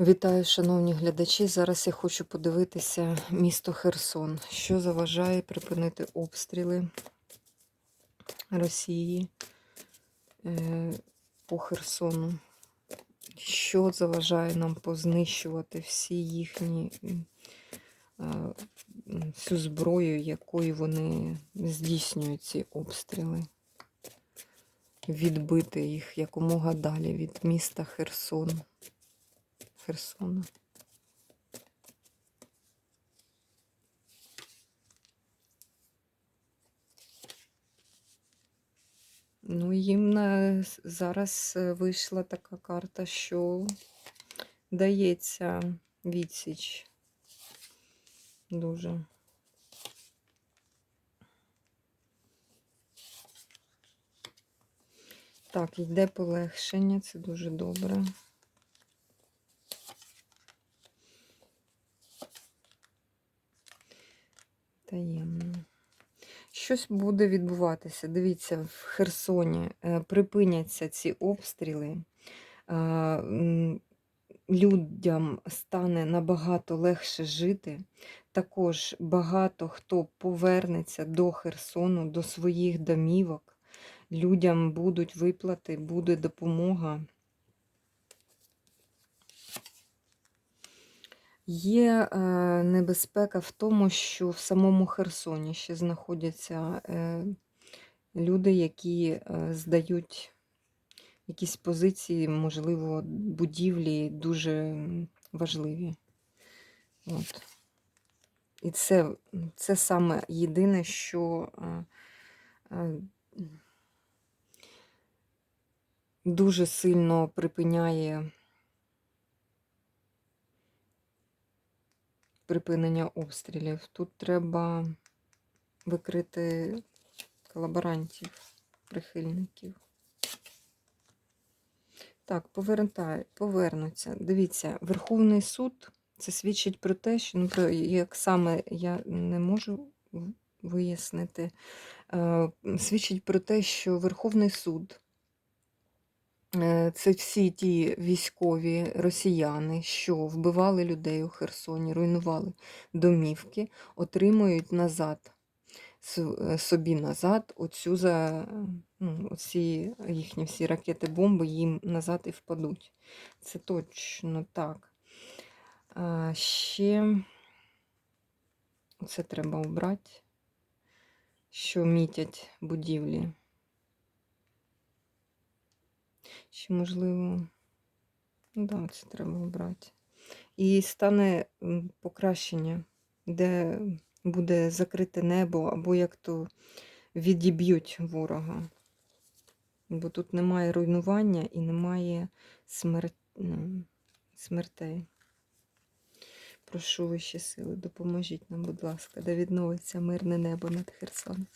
Вітаю, шановні глядачі. Зараз я хочу подивитися місто Херсон. Що заважає припинити обстріли Росії е, по Херсону? Що заважає нам познищувати всі їхні всю зброю, якою вони здійснюють ці обстріли? Відбити їх якомога далі від міста Херсон. Херсона. Ну, їм на... зараз е, вийшла така карта, що дається відсіч. Дуже. Так, йде полегшення, це дуже добре. Таємно. Щось буде відбуватися. Дивіться, в Херсоні е, припиняться ці обстріли. е, Людям стане набагато легше жити. Також багато хто повернеться до Херсону, до своїх домівок. Людям будуть виплати, буде допомога. Є е, небезпека в тому, що в самому Херсоні ще знаходяться е, люди, які е, здають якісь позиції, можливо, будівлі дуже важливі. От. І це, це саме єдине, що дуже сильно припиняє припинення обстрілів. Тут треба викрити колаборантів, прихильників. Так, повертай, повернуться. Дивіться, Верховний суд це свідчить про те, що ну, про як саме я не можу вияснити, е, свідчить про те, що Верховний суд Це всі ті військові росіяни, що вбивали людей у Херсоні, руйнували домівки, отримують назад е, собі назад оцю за ну, оці їхні всі ракети, бомби їм назад і впадуть. Це точно так. А, ще це треба обрати, що мітять будівлі. Чи можливо. Ну да, це треба обрати. І стане покращення, де буде закрите небо, або як то відіб'ють ворога. Бо тут немає руйнування і немає смер... ну, смертей. Прошу вищі сили, допоможіть нам, будь ласка, де відновиться мирне небо над Херсоном.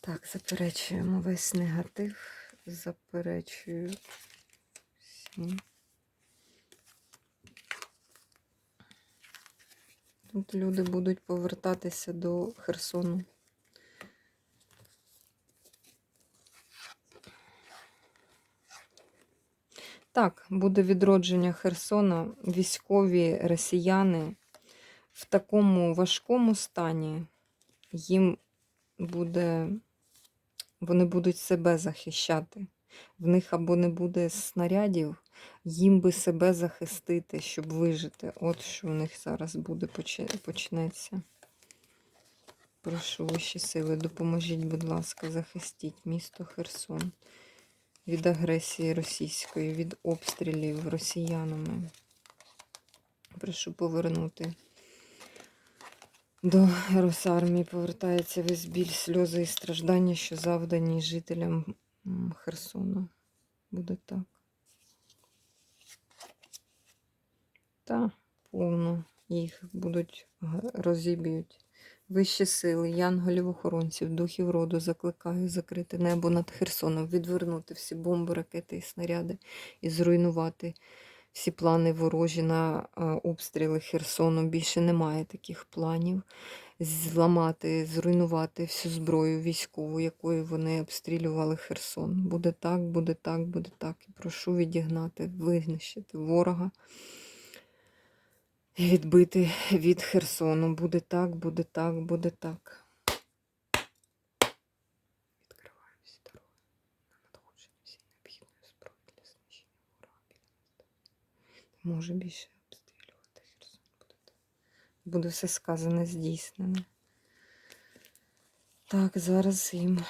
Так, заперечуємо весь негатив. Заперечую всі. Тут люди будуть повертатися до Херсону. Так, буде відродження Херсона. Військові росіяни в такому важкому стані їм буде, вони будуть себе захищати. В них або не буде снарядів, їм би себе захистити, щоб вижити. От що в них зараз буде почнеться. Прошу вищі сили, допоможіть, будь ласка, захистіть місто Херсон від агресії російської, від обстрілів росіянами. Прошу повернути. До Росармії повертається весь біль, сльози і страждання, що завдані жителям Херсона. Буде так. Та повно їх будуть розіб'ють. Вищі сили, янголів охоронців, духів роду закликаю закрити небо над Херсоном, відвернути всі бомби, ракети і снаряди і зруйнувати всі плани ворожі на е, обстріли Херсону. Більше немає таких планів. Зламати, зруйнувати всю зброю військову, якою вони обстрілювали Херсон. Буде так, буде так, буде так. І прошу відігнати, винищити ворога відбити від Херсону. Буде так, буде так, буде так. Може більше обстрілювати Херсон. Буде. Все сказане, здійснене. Так, зараз їм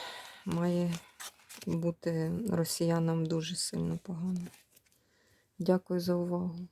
має бути росіянам дуже сильно погано. Дякую за увагу.